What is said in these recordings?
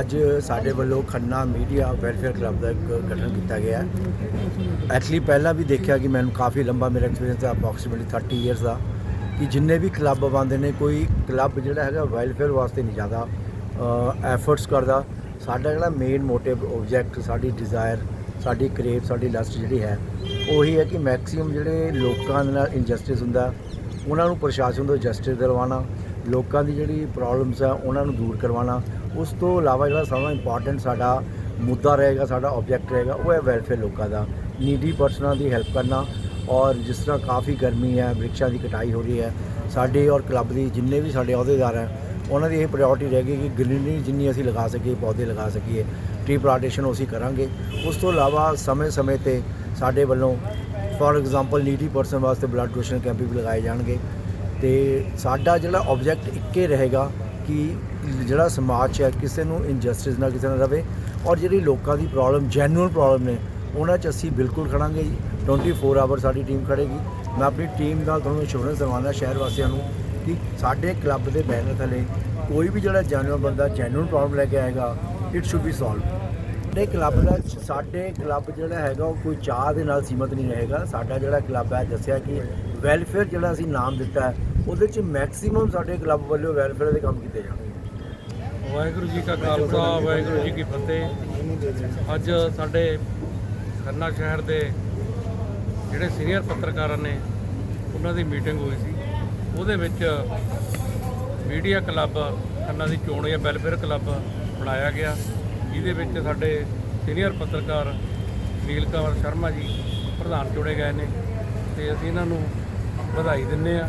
ਅੱਜ ਸਾਡੇ ਵੱਲੋਂ ਖੰਨਾ ਮੀਡੀਆ ਵੈਲਫੇਅਰ ਕਲੱਬ ਦਾ ਇੱਕ ਗਠਨ ਕੀਤਾ ਗਿਆ ਹੈ। ਐਕਚੁਅਲੀ ਪਹਿਲਾਂ ਵੀ ਦੇਖਿਆ ਕਿ ਮੈਨੂੰ ਕਾਫੀ ਲੰਬਾ ਮੇਰਾ ਐਕਸਪੀਰੀਅੰਸ ਹੈ ਅਪਰੋਕਸੀਮੇਟਲੀ 30 ਇਅਰਸ ਦਾ। ਕਿ ਜਿੰਨੇ ਵੀ ਕਲੱਬ ਬਣਦੇ ਨੇ, ਕੋਈ ਕਲੱਬ ਜਿਹੜਾ ਹੈਗਾ ਵੈਲਫੇਅਰ ਵਾਸਤੇ ਨਹੀਂ ਜ਼ਿਆਦਾ ਐਫਰਟਸ ਕਰਦਾ। ਸਾਡਾ ਜਿਹੜਾ ਮੇਨ ਮੋਟਿਵ ਆਬਜੈਕਟ ਸਾਡੀ ਡਿਜ਼ਾਇਰ ਸਾਡੀ ਕਰੇਵ ਸਾਡੀ ਲਸਟ ਜਿਹੜੀ ਹੈ, ਉਹੀ ਹੈ ਕਿ ਮੈਕਸਿਮਮ ਜਿਹੜੇ ਲੋਕਾਂ ਦੇ ਨਾਲ ਇਨਜਸਟਿਸ ਹੁੰਦਾ, ਉਹਨਾਂ ਨੂੰ ਪ੍ਰਸ਼ਾਸਨ ਤੋਂ ਜਸਟਿਸ ਦਿਲਵਾਉਣਾ ਲੋਕਾਂ ਦੀ ਜਿਹੜੀ ਪ੍ਰੋਬਲਮਸ ਆ, ਉਹਨਾਂ ਨੂੰ ਦੂਰ ਕਰਵਾਉਣਾ। ਉਸ ਤੋਂ ਇਲਾਵਾ ਜਿਹੜਾ ਸਭ ਤੋਂ ਇੰਪੋਰਟੈਂਟ ਸਾਡਾ ਮੁੱਦਾ ਰਹੇਗਾ, ਸਾਡਾ ਆਬਜੈਕਟ ਰਹੇਗਾ, ਉਹ ਹੈ ਵੈਲਫੇਅਰ ਲੋਕਾਂ ਦਾ। ਨੀਡੀ ਪਰਸਨਾਂ ਦੀ ਹੈਲਪ ਕਰਨਾ ਔਰ ਜਿਸ ਤਰ੍ਹਾਂ ਕਾਫੀ ਗਰਮੀ ਹੈ ਬ੍ਰਿਕਸ਼ਾਂ ਦੀ ਕਟਾਈ ਹੋ ਰਹੀ ਹੈ, ਸਾਡੇ ਔਰ ਕਲੱਬ ਦੀ ਜਿੰਨੇ ਵੀ ਸਾਡੇ ਅਹੁਦੇਦਾਰ ਹੈ, ਉਹਨਾਂ ਦੀ ਇਹ ਪ੍ਰਾਇੋਰਟੀ ਰਹੇਗੀ ਕਿ ਗ੍ਰੀਨਰੀ ਜਿੰਨੀ ਅਸੀਂ ਲਗਾ ਸਕੀਏ, ਪੌਦੇ ਲਗਾ ਸਕੀਏ ਟ੍ਰੀ ਪਲਾਂਟੇਸ਼ਨ ਅਸੀਂ ਕਰਾਂਗੇ। ਉਸ ਤੋਂ ਇਲਾਵਾ ਸਮੇਂ-ਸਮੇਂ ਤੇ ਸਾਡੇ ਵੱਲੋਂ ਫੋਰ ਐਗਜ਼ਾਮਪਲ ਨੀਡੀ ਪਰਸਨ ਵਾਸਤੇ ਬਲੱਡ ਡੋਨੇਸ਼ਨ ਕੈਂਪ ਵੀ ਲਗਾਏ ਜਾਣਗੇ। ਤੇ ਸਾਡਾ ਜਿਹੜਾ ਆਬਜੈਕਟ ਇੱਕੇ ਰਹੇਗਾ ਕਿ ਜਿਹੜਾ ਸਮਾਜ 'ਚ ਹੈ, ਕਿਸੇ ਨੂੰ ਇਨਜਸਟਿਸ ਨਾ ਕਿਸੇ ਨਾਲ ਰਵੇ ਔਰ ਜਿਹੜੀ ਲੋਕਾਂ ਦੀ ਪ੍ਰੋਬਲਮ ਜੈਨੂਅਲ ਪ੍ਰੋਬਲਮ ਨੇ, ਉਹਨਾਂ 'ਚ ਅਸੀਂ ਬਿਲਕੁਲ ਖੜਾਂਗੇ ਜੀ। 24 ਆਵਰ ਸਾਡੀ ਟੀਮ ਖੜੇਗੀ। ਮੈਂ ਆਪਣੀ ਟੀਮ ਨਾਲ ਤੁਹਾਨੂੰ ਇੰਸ਼ੋਰੈਂਸ ਦਿਵਾਉਣਾ ਸ਼ਹਿਰ ਵਾਸੀਆਂ ਨੂੰ ਕਿ ਸਾਡੇ ਕਲੱਬ ਦੇ ਬੈਨਰ ਥੱਲੇ ਕੋਈ ਵੀ ਜਿਹੜਾ ਜੈਨੂਅਲ ਬੰਦਾ ਜੈਨੂਅਲ ਪ੍ਰੋਬਲਮ ਲੈ ਕੇ ਆਏਗਾ ਇਟ ਸ਼ੁੱਡ ਬੀ ਸੋਲਵ ਸਾਡੇ ਕਲੱਬ ਦਾ, ਸਾਡੇ ਕਲੱਬ ਜਿਹੜਾ ਹੈਗਾ, ਉਹ ਕੋਈ ਚਾਹ ਦੇ ਨਾਲ ਸੀਮਤ ਨਹੀਂ ਰਹੇਗਾ। ਸਾਡਾ ਜਿਹੜਾ ਕਲੱਬ ਹੈ, ਦੱਸਿਆ ਕਿ ਵੈਲਫੇਅਰ ਜਿਹੜਾ ਅਸੀਂ ਨਾਮ ਦਿੱਤਾ ਹੈ ਉਹਦੇ 'ਚ ਮੈਕਸਿਮਮ ਸਾਡੇ ਕਲੱਬ ਵੱਲੋਂ ਵੈਲਫੇਅਰ ਦੇ ਕੰਮ ਕੀਤੇ ਜਾਣਗੇ ਵਾਹਿਗੁਰੂ ਜੀ ਕਾ ਖਾਲਸਾ, ਵਾਹਿਗੁਰੂ ਜੀ ਕੀ ਫਤਿਹ। ਅੱਜ ਸਾਡੇ ਖੰਨਾ ਸ਼ਹਿਰ ਦੇ ਜਿਹੜੇ ਸੀਨੀਅਰ ਪੱਤਰਕਾਰਾਂ ਨੇ, ਉਹਨਾਂ ਦੀ ਮੀਟਿੰਗ ਹੋਈ ਸੀ। ਉਹਦੇ ਵਿੱਚ ਮੀਡੀਆ ਕਲੱਬ ਖੰਨਾ ਦੀ ਚੋਣ ਜਾਂ ਵੈਲਫੇਅਰ ਕਲੱਬ ਬਣਾਇਆ ਗਿਆ। ਜਿਹਦੇ ਵਿੱਚ ਸਾਡੇ ਸੀਨੀਅਰ ਪੱਤਰਕਾਰ ਨੀਲ ਕੰਵਰ ਸ਼ਰਮਾ ਜੀ ਪ੍ਰਧਾਨ ਚੁਣੇ ਗਏ ਨੇ। ਤੇ ਅਸੀਂ ਇਹਨਾਂ ਨੂੰ ਵਧਾਈ ਦਿੰਨੇ ਆ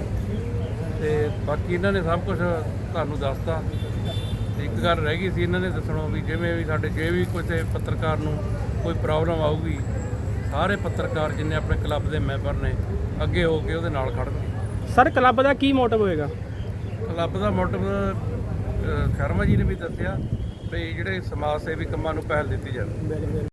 ਤੇ ਬਾਕੀ ਇਹਨਾਂ ਨੇ ਸਭ ਕੁਝ ਤੁਹਾਨੂੰ ਦੱਸਤਾ। ਇੱਕ ਗੱਲ ਰਹਿ ਗਈ ਸੀ ਇਹਨਾਂ ਨੇ ਦੱਸਣੋਂ ਵੀ ਜਿਵੇਂ ਵੀ ਸਾਡੇ ਜੇ ਵੀ ਕਿਸੇ ਪੱਤਰਕਾਰ ਨੂੰ ਕੋਈ ਪ੍ਰੋਬਲਮ ਆਊਗੀ ਸਾਰੇ ਪੱਤਰਕਾਰ ਜਿੰਨੇ ਆਪਣੇ ਕਲੱਬ ਦੇ ਮੈਂਬਰ ਨੇ ਅੱਗੇ ਹੋ ਕੇ ਉਹਦੇ ਨਾਲ ਖੜਨਗੇ। ਸਰ ਕਲੱਬ ਦਾ ਕੀ ਮੋਟਿਵ ਹੋਏਗਾ? ਕਲੱਬ ਦਾ ਮੋਟਿਵ ਸ਼ਰਮਾ ਜੀ ਨੇ ਵੀ ਦੱਸਿਆ ਵੀ ਜਿਹੜੇ ਸਮਾਜ ਸੇਵੀ ਕੰਮਾਂ ਨੂੰ ਪਹਿਲ ਦਿੱਤੀ ਜਾਵੇ।